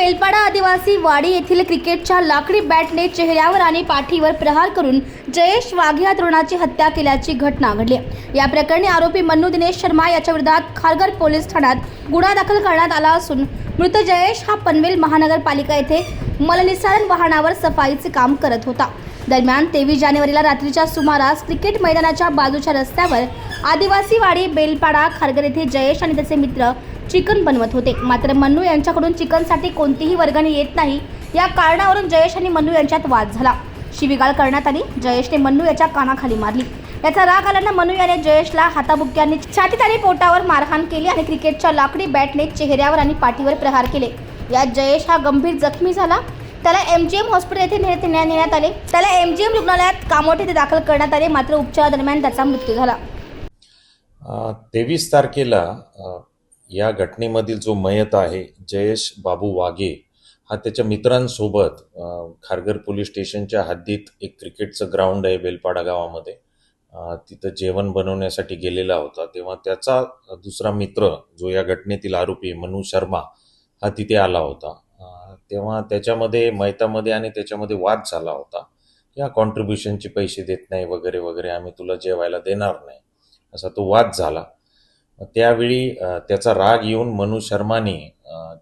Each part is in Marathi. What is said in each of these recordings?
बेलपाडा आदिवासी वाडी येथील क्रिकेटच्या लाकडी बॅटने चेहऱ्यावर आणि पाठीवर प्रहार करून जयेश वाघे या तरुणाची हत्या केल्याची घटना घडली या प्रकरणी आरोपी मन्नू दिनेश शर्मा याच्या विरोधात खारघर पोलीस ठाण्यात गुन्हा दाखल करण्यात आला असून मृत जयेश हा पनवेल महानगरपालिका येथे मलनिसारण वाहनावर सफाईचे काम करत होता. दरम्यान तेवीस जानेवारीला रात्रीच्या सुमारास क्रिकेट मैदानाच्या बाजूच्या रस्त्यावर आदिवासी वाडी बेलपाडा खारघर येथे जयेश आणि त्याचे मित्र चिकन बनवत होते. मात्र मन्नू यांच्याकडून चिकनसाठी कोणतीही वर्गणी येत नाही. या कारणावरून जयेश आणि मन्नू यांच्यात वाद झाला. शिवीगाळ करण्यात आली. जयेशने मन्नू याच्या कानाखाली मारली. याचा राग आल्यानं मनू याने जयेशला हाताबुक्यांनी छातीत आणि पोटावर मारहाण केली आणि क्रिकेटच्या लाकडी बॅटने चेहऱ्यावर आणि पाठीवर प्रहार केले. यात जयेश हा गंभीर जखमी झाला. त्याला एम जी एम हॉस्पिटल येथे नेण्यात आले. त्याला एम जी एम रुग्णालयात कामोठ येथे दाखल करण्यात आले. मात्र उपचारादरम्यान त्याचा मृत्यू झाला. तेवीस तारखेला या घटनेमधील जो मयत आहे जयेश बाबू वाघे हा त्याच्या मित्रांसोबत खारघर पोलीस स्टेशनच्या हद्दीत एक क्रिकेटचं ग्राउंड आहे बेलपाडा गावामध्ये. तिथं जेवण बनवण्यासाठी गेलेला होता. तेव्हा त्याचा दुसरा मित्र जो या घटनेतील आरोपी मनु शर्मा हा तिथे आला होता. तेव्हा त्याच्यामध्ये मयतामध्ये आणि त्याच्यामध्ये वाद झाला होता. या कॉन्ट्रीब्युशनचे पैसे देत नाही वगैरे वगैरे आम्ही तुला जेवायला देणार नाही असा तो वाद झाला. त्यावेळी त्याचा राग येऊन मनु शर्माने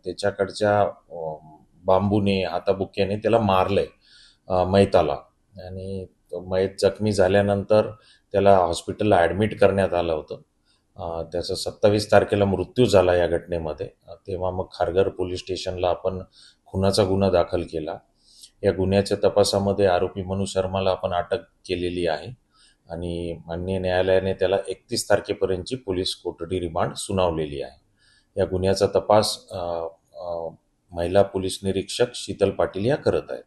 त्याच्याकडच्या बांबूने हाताबुक्याने त्याला मारलंय आहे मैताला. आणि मैत जखमी झाल्यानंतर त्याला हॉस्पिटलला ॲडमिट करण्यात आलं होतं. त्याचा सत्तावीस तारखेला मृत्यू झाला या घटनेमध्ये. तेव्हा मग खारघर पोलीस स्टेशनला आपण खुनाचा गुन्हा दाखल केला. या गुन्ह्याच्या तपासामध्ये आरोपी मनु शर्माला आपण अटक केलेली आहे. आणि माननीय न्यायालयाने त्याला एकतीस तारखेपर्यंतची पोलीस कोठडी रिमांड सुनावलेली आहे. या गुन्ह्याचा तपास महिला पोलीस निरीक्षक शीतल पाटील या करत आहेत.